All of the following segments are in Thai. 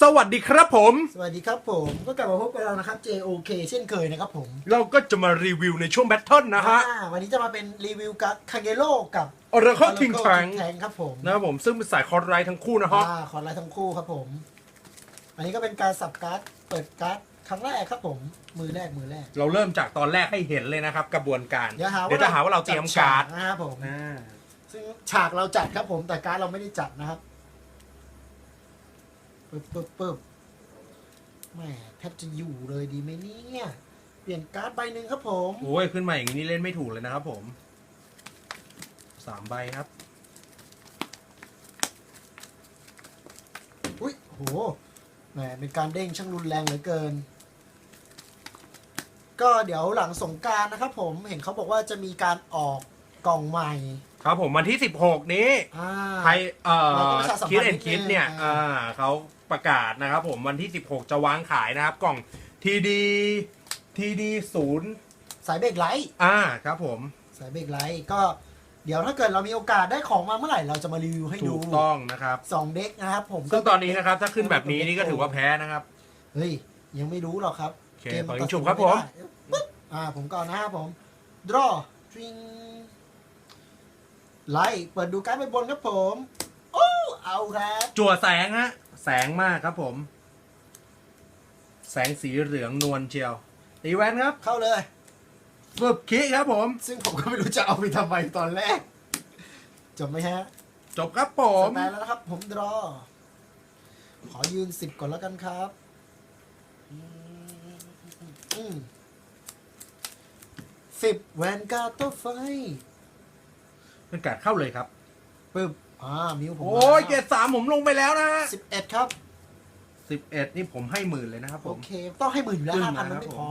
สวัสดีครับผม สวัสดีครับผมก็กลับมาพบกับเรานะครับ JOK เช่นเคยนะครับผมเราก็จะมารีวิวในช่วงแบทเทิลนะฮะ อ่าวันนี้จะมาเป็นรีวิวกับคาเกโร่กับ Oracle King Tank แทงครับผมนะครับผมซึ่งเป็นสายคอร์ไรทั้งคู่นะฮะ อ่าขอไลน์ทั้งคู่ครับผม อันนี้ก็เป็นการสับการ์ดเปิดการ์ดครั้งแรกครับผม มือแรกมือแรกเราเริ่มจากตอนแรกให้เห็นเลยนะครับ กระบวนการ เดี๋ยวหาเดี๋ยวจะหาว่าเราเตรียมการ์ดจัฉนะครับผม อ่าซึ่งฉากเราจัดครับผมแต่การ์ดเราไม่ได้จัดนะครับ ปึ๊บปึ๊บปึ๊บแหม่แทบจะอยู่เลยดีไหมเนี่ย เปลี่ยนการ์ดใบหนึ่งครับผม โอ้ย ขึ้นมาอย่างนี้นี่เล่นไม่ถูกเลยนะครับผมสามใบครับ อุ้ยโหแหมเป็นการเด้งช่างรุนแรงเหลือเกิน ก็เดี๋ยวหลังสงกรารนะครับผมเห็นเขาบอกว่าจะมีการออกกล่องใหม่ครับผมวันที่ 16 นี้อ่าไทยเอ่เราอก็ประชาสัมพัคิดนธ์แอนนิดนึงคิดเนี่ยอ่า อ่าเขา ประกาศนะครับ ผมวันที่ 16 จะวางขายนะครับ กล่องทีดีทีดีศูนย์สายเบรกไลท์อ่าครับผมสายเบรกไลท์ก็เดี๋ยวถ้าเกิดเรามีโอกาสได้ของมาเมื่อไหร่เราจะมารีวิวให้ถูดูกต้องนะครับสองเด็กนะครับผมซึ่งตอนนี้นะครับ ถ้าขึ้นแบบนี้นี่ก็ถือว่าแพ้นะครับเฮ้ยยังไม่รู้หรอกครับโอเคเกมขอมันยิตังดฉุสิบนครับไม่ผมได้ปึ๊บอ่าผมก่อนนะครับผม draw ทริงไลท์เปิดดูการ์ดไปบนครับผมโอ้เอาครับจั่วแสงฮะ แสงมากครับผม แสงสีเหลืองนวลเชียว ตีแวนครับเข้าเลย ฝึบคิครับผม ซึ่งผมก็ไม่รู้จะเอาไปทำไมตอนแรก จบไหมฮะจบครับผมสแตนแล้วนะครับ ผมดรอ ขอยืนสิบก่อนแล้วกันครับสิบแวนการ์ดโต้ไฟ เป็นการเข้าเลยครับปึ๊บ อ่ามิวผมโอ้ยเกรดสามผมลงไปแล้วนะฮะสิบเอ็ดครับ สิบเอ็ดนี่ผมให้หมื่นเลยนะครับผโอม เค ต้องให้หมื่นแล้วขึ้นห้ามาพันมันครับไม่ผม พอ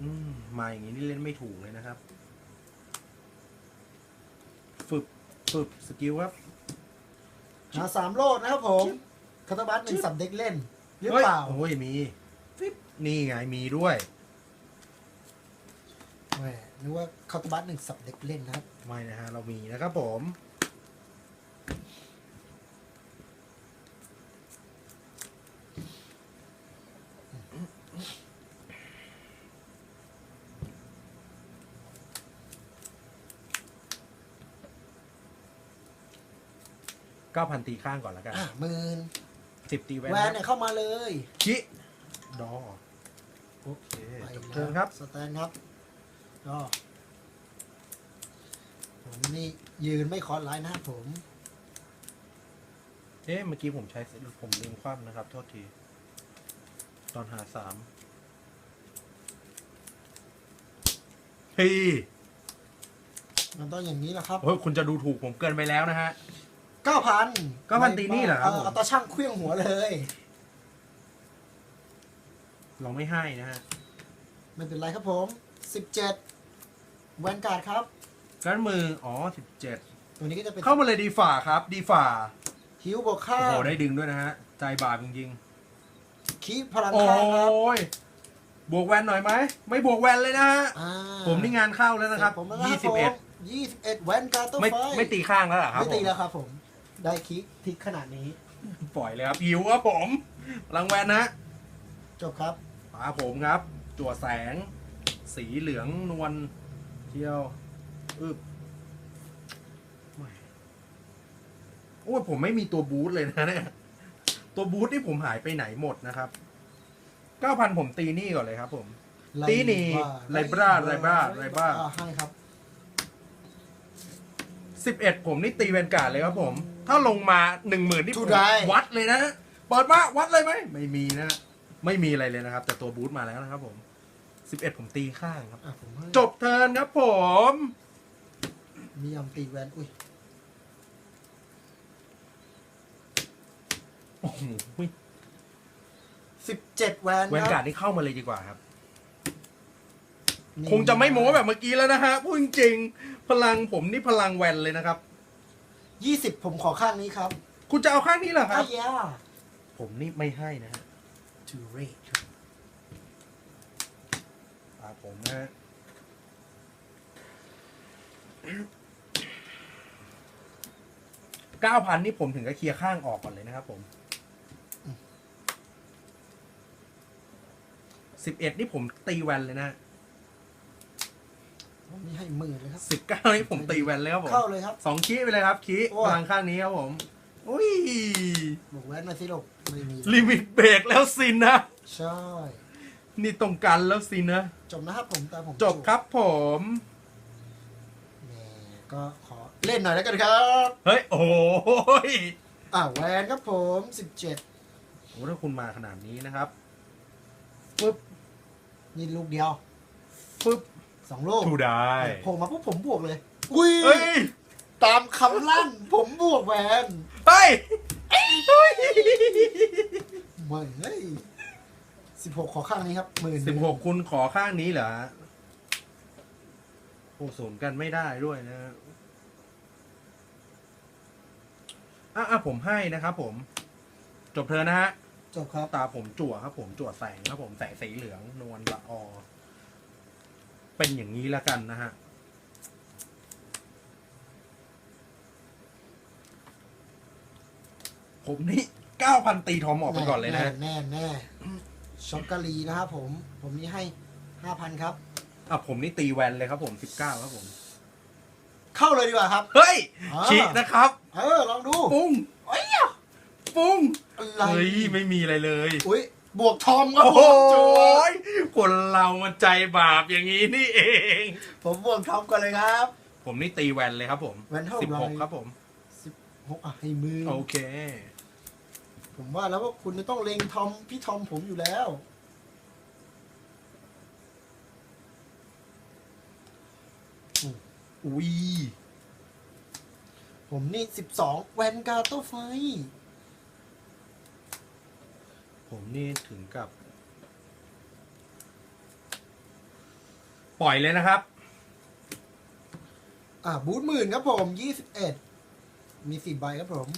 อืมมาอย่างนี้นี่เล่นไม่ถูกเลยนะครับ ฝึกฝึกสกิลครับ หาสามโลดนะครับผมคาตาบัสหนึ่งสับเด็กเล่น หรือเปล่า ฮ้ยโอ้ยมีฟิปนี่ไงมีด้วย แหมนึกว่าคาตาบัสหนึ่งสับเด็กเล่นนะครับ ไม่นะฮะ เรามีนะครับผมเก้าพันตีข้างก่อนแล้วกัน อะหมื่นสิบตีแวนแวนเนี่ยเข้ามาเลย ชิ ดอ โอเคไปจบแล้วเทิร์นครับ สแตนครับ ก็ผมนี่ยืนไม่คอร์สไลน์นะครับผม เอ๊ะเมื่อกี้ผมใช้ผมลืมคว่ำนะครับ โทษที ตอนหาสามเฮ้ยมันต้องอย่างนี้แหละครับโอ้ยคุณจะดูถูกผมเกินไปแล้วนะฮะ เก้าพัน9,000ตีนี่เหรอครับผม เอาตาช่างเครื่องหัวเลย เราไม่ให้นะฮะ ไม่เป็นไรครับผม สิบเจ็ดแวนการ์ดครับ การดมือ อ๋อสิบเจ็ดตัวนี้ก็จะเป็นเข้ามาเลยดีฝ่าครับ ดีฝ่าคิวบวกข้าโอ้โหงได้ดึงด้วยนะฮะ ใจบาปจริงคีพลังๆ โอ้ข้างครับยบวกแวนหน่อยไหม ไม่บวกแวนเลยนะฮะ อ่าผมนี่งานเข้าแล้วนะครับ ผมแล้วนะยี่คสิรับบเอ็ดผมยี่สิบเอ็ดแวนการ์ดตัวไม่ไฟไม่ตีข้างแล้วเหรอครับไม่ตีผมแล้วครับผม ได้คิกทิกขนาดนี้ปล่อยเลยครับหิวครับผมพลังแวนนะจบครับมาผมครับ จั่วแสง สีเหลืองนวลเที่ยวอึบแหม่โอ้ยผมไม่มีตัวบูทเลยนะเนี่ย ตัวบูทนี่ผมหายไปไหนหมดนะครับเก้าพันผมตีนี่ก่อนเลยครับ ผม ตีหนีไลบราไลบราไลบราอ่ให้ครับสิบเอ็ดผมนี่ตีแวนการ์ดเลยครับผม ถ้าลงมาหนึ่งหมื่นนี่ผม Two die วัดเลยนะเปิดมาวัดเลยไหมไม่มีนะ ไม่มีอะไรเลยนะครับ แต่ตัวบูทมาแล้วนะครับผม สิบเอ็ดผมตีข้างครับ อะผมให้จบเทิร์นครับผม มียำตีแวนอุ้ยโอ้โหสิบเจ็ดแวนแวนคการ์รัดนี่เข้ามาเลยดีกว่าครับบคงจะไม่โม้แบบเมื่อกี้แล้วนะฮะพูดจริงๆพลังผมนี่พลังแวนเลยนะครับ ยี่สิบผมขอข้างนี้ครับคุณจะเอาข้างนี้เหรอคอ้ารับยาผมนี่ไม่ให้นะฮะทูเรทตาผม นะฮะเก้าพันนี่ผมถึงกับเคลียร์ข้างออกก่อนเลยนะครับผมสิบเอ็ดนี่ผมตีแวนเลยนะผมนี่ให้หมื่นเลยครับ สิบเก้านี่ผมตีแวนเลยครับผมเข้าเลยครับ สองคีไปเลยครับคีโอ้พลังข้างนี้ครับผมอุ้ยบวกแวนมาสิลูกไม่มีลิมิตเบรกแล้วสินนะ ใช่ นี่ตรงกันแล้วสินะ จบนะครับผมตามผมจบครับผม แหม่ก็ขอเล่นหน่อยแล้วกันครับ เฮ้ย โอ้ยอ่าแวนครับผมสิบเจ็ดโอ้ถ้าคุณมาขนาดนี้นะครับปึ๊บนี่ลูกเดียวปึ๊บสองลูกถูได้โผล่มาปุ๊บผมบวกเลย อุ้ย เฮ้ย ตามคำลั่น ผมบวกแวน เฮ้ยไม่เฮ้ย สิบหกขอข้างนี้ครับหมื่นสิบหกคุณขอข้างนี้เหรอโอ้ศูนย์กันไม่ได้ด้วยนะอะอะผมให้นะครับผม จบเธอนะฮะ จบครับ ตาผมจั่วครับ ผมจั่วแสงครับผมแสงสีเหลืองนวลละออ เป็นอย่างนี้แล้วกันนะฮะ ผมนี่เก้าพันตีทอมออกไปก่อนเลยนะแน่แน่แน่ ช็อกโกแลีนะครับผม ผมนี่ให้ห้าพันครับ อะผมนี่ตีแวนเลยครับผมสิบเก้าครับผม เข้าเลยดีกว่าครับ เฮ้ยอ่า ชินะครับ เออ ลองดู ปุ้งเอ้ยปุ้งอะไรเฮ้ย ไม่มีอะไรเลย อุ้ยบวกทอมครับโอ้ผโหมจวคนเรามันใจบาปอย่างนี้นี่เอง ผมบวกทอมก่อนเลยครับ ผมนี่ตีแวนเลยครับผมแวนเท่าไหร่ สิบหกครับผมสิบหกอะให้มือโอเค ผมว่าแล้วว่าคุณจะต้องเล็งทอมพี่ทอมผมอยู่แล้วอืมอุ้ย ผมนี่สิบสองแวนการ์โตไฟ ผมนี่ถึงกับ ปล่อยเลยนะครับ อะบูทหมื่นครับผมยี่สิบเอ็ดมีสิบใบครับผม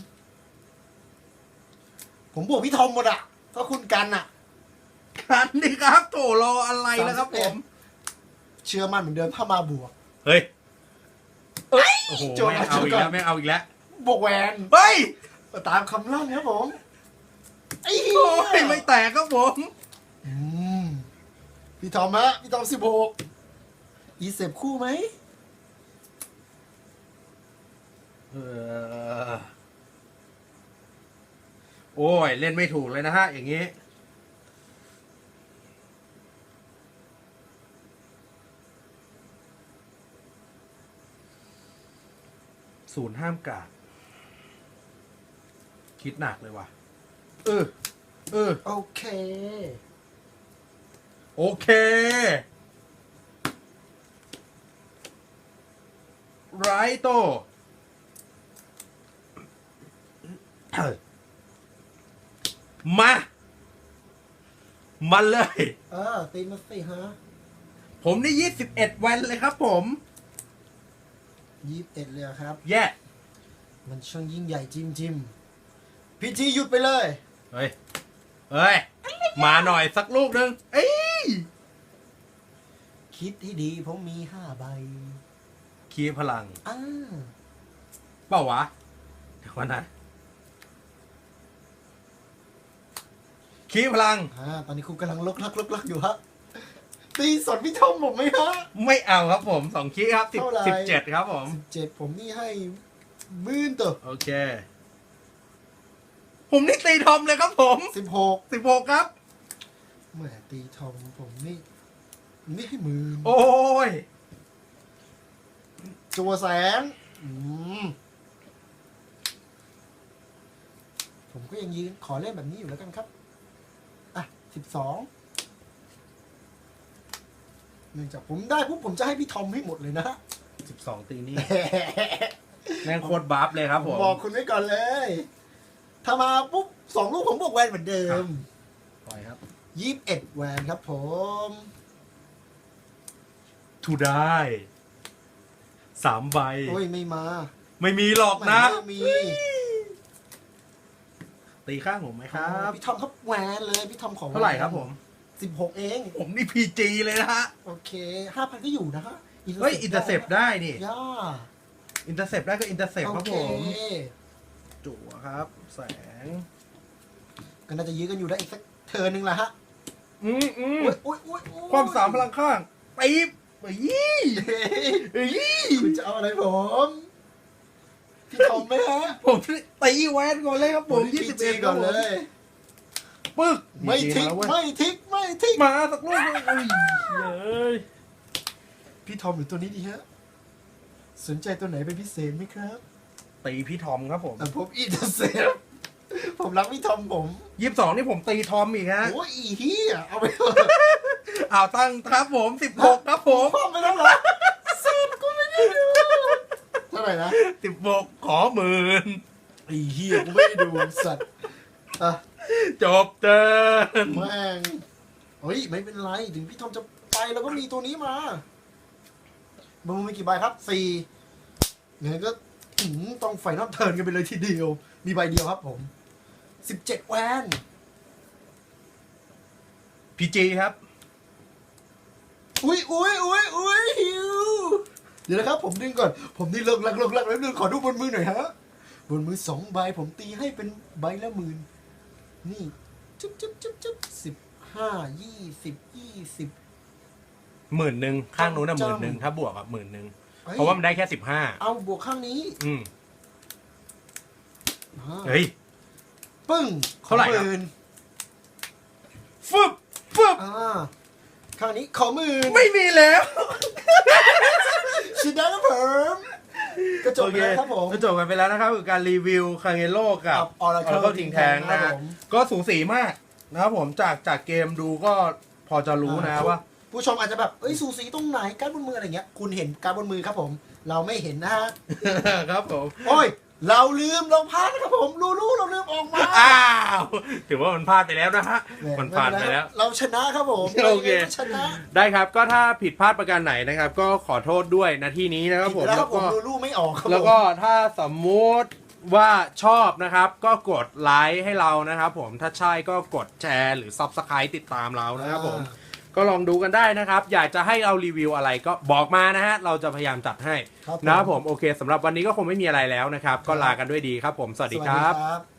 ผมบวกพี่ทอมหมดอะถ้าคุณกันอะ กันดิครับโถรออะไรแล้วครับผม เชื่อมั่นเหมือนเดิมถ้ามาบวก เฮ้ยเอ้ยโอ้โหโจรไม่เอาอีกโจรแล้วไม่เอาอีกแล้วบวกแวนเฮ้ยตามคำลั่นครับผมไอ้เหี้โอ้ยยไม่แตกครับผม อืมพี่ทอมฮะพี่ทอมสิบหกอีเสพคู่ไหม เออ โอ้ย เล่นไม่ถูกเลยนะฮะ อย่างนี้ ศูนย์ห้ามกาด คิดหนักเลยว่ะ เออ เออ โอเค โอเค ไรโต มามาเลย เออตีมาสิฮะผมนี่ยี่สิบเอ็ดวันเลยครับผม ยี่สิบเอ็ดเลยอะครับ แย่ มันช่างยิ่งใหญ่จิมจิมพีทีหยุดไปเลย เฮ้ย เฮ้ย มาหน่อยสักลูกหนึ่งเอ้ย คิดให้ดีผมมีห้าใบคีย์พลัง อ้า เปล่าวะ เดี๋ยวก่อนนะ คีย์พลัง อ่าตอนนี้คุณกำลังลกลักลกลักอยู่ฮะตีสดพี่ทอมผมไหมฮะ ไม่เอาครับผมสองคีย์ครับสิบเท่าไหร่ สิบเจ็ดครับผมเจ็ดผมนี่ให้หมื่นตัวโอเค ผมนี่ตีทอมเลยครับผมสิบหกสิบหกครับ แหมตีทอมผมนี่นี่ให้หมื่นโอ้ย จัวแสงอืมผมก็ยังยืนขอเล่นแบบนี้อยู่แล้วกันครับอะ สิบสองเนื่องจากผมได้ปุ๊บผมจะให้พี่ทอมให้หมดเลยนะสิบสองตีนี่ แม่งโคตรบัฟเลยครับผมบอกคุณไว้ก่อนเลย ถ้ามาปุ๊บสองลูกผมบวกแวนเหมือนเดิมปล่อยครับยี่สิบเอ็ดแวนครับ ผม ทูได้สามใบ โอ้ยไม่มาไม่มีหรอกนะ ไม่มี ตีข้างผมไหมครับ พี่ทอมครับแวนเลยพี่ทอมของเท่าไหร่ครับผม สิบหกเอง ผมนี่พีจีเลยนะฮะ โอเคห้าพันก็อยู่นะฮะเฮ้ย อินเตอร์เซปได้นี่ย่าอินเตอร์เซปได้ก็อินเตอร์เซปโอครับเคผม จั่วครับ แสง ก็น่าจะยื้อกันอยู่ได้อีกสักเทิร์นหนึ่งแหละฮะ อืมอืมโอ้ยโอ้ยโอ้ยโอ้ยความสามพลังข้างตีบเอ้ยเฮ้ยเอ้ยคุณจะเอาอะไรผมพี่ทอ มไหมฮะผมตีแวนก่อนเลยครับผมยี่สิบเอ็ดก่อนเลย ปึ๊กไม่ทิ้งดีๆาแล้วเว้ยไม่ทิ้งไม่ทิ้งมาสักลูกเลยอุ้ยเอ้ยพี่ทอมหรือตัวนี้ดีฮะ สนใจตัวไหนเป็นพิเศษไหมครับตีพี่ทอมครับผมอะผมอีเดเซฟผมรักพี่ทอมผมยี่สิบสองนี่ผมตีทอมอีกฮะโอ้ยอีเฮียเอาไปเถอะอ้าวตั้งครับผมสิบหกครับผมพ่อไปแล้วเหรอสิบก็ไม่ได้ดูเท่า ไหร่นะสิบหกขอหมื่นไอ้เฮียกูไม่ได้ดูสัตว์อะจบเดินแม่งเฮ้ยไม่เป็นไรถึงพี่ทอมจะไปเราก็มีตัวนี้มามึงมีกี่ใบครับสี่งั้นก็หืมต้องไฟนอลเทิร์นกันไปเลยทีเดียว มีใบเดียวครับผมสิบเจ็ดแวนพีจีครับ อุ้ยอุ้ยอุ้ยอุ้ยหิว เดี๋ยวนะครับผมดึงก่อน ผมนี่เลิกลักเลิกลักแล้วนึงขอดูบนมือหน่อยฮะ บนมือสองใบผมตีให้เป็นใบละหมื่น นี่จุ๊บจุ๊บจุ๊บจุ๊บสิบห้ายี่สิบยี่สิบ หมื่นหนึ่งข้างนู้นน่ะหจ้ำ มื่นหนึ่งถ้าบวกอะหมื่นหนึ่งอ้ยเพราะว่ามันได้แค่สิบห้าเอาบวกข้างนี้อืมอ่าเฮ้ย ปึ้งเท่าไหร่ครับหมื่นฟึบฟึบอ่าข้างนี้ขอหมื่นไม่มีแล้ว ชิดได้ครับผมก็จบไปแล้วครับผม ก็จบกันไปแล้วนะครับกับการรีวิวคางเงโลกับกับ Oracle ก็ทิงแทงครันะบฮะผม ก็สูสีมากนะครับผมจากจากเกมดูก็พอจะรู้นะอ่าว่า ผู้ชมอาจจะแบบ เอ้ยสูสีตรงไหนการดบนมืออะไรเงี้ย คุณเห็นการดบนมือครับผม เราไม่เห็นนะฮะ ครับผม โอ้ย เราลืมเราพลาดนะครับผมรู้รู้เราลืมออกมาอ้าวถือว่ามันพลาดไปแล้วนะฮะแหมันผ่านไปแล้ว เราชนะครับผมโอเคราชนะ ได้ครับก็ถ้าผิดพลาดประการไหนนะครับ ก็ขอโทษด้วยนะที่นี้นะครับผมผิดไปแล้วคแล้รับวผมก็รู้รู้ไม่ออกครับแล้วก็ถ้าสมมุติว่าชอบนะครับก็กดไลค์ให้เรานะครับผมถ้าใช่ก็กดแชร์หรือ Subscribe ติดตามเรานะครับผม ก็ลองดูกันได้นะครับ อยากจะให้เรารีวิวอะไรก็บอกมานะฮะ เราจะพยายามจัดให้ครับนะครับผมโอเคสำหรับวันนี้ก็คงไม่มีอะไรแล้วนะครับ ก็ลากันด้วยดีครับผม สวัสดีครับสวัสดีครับ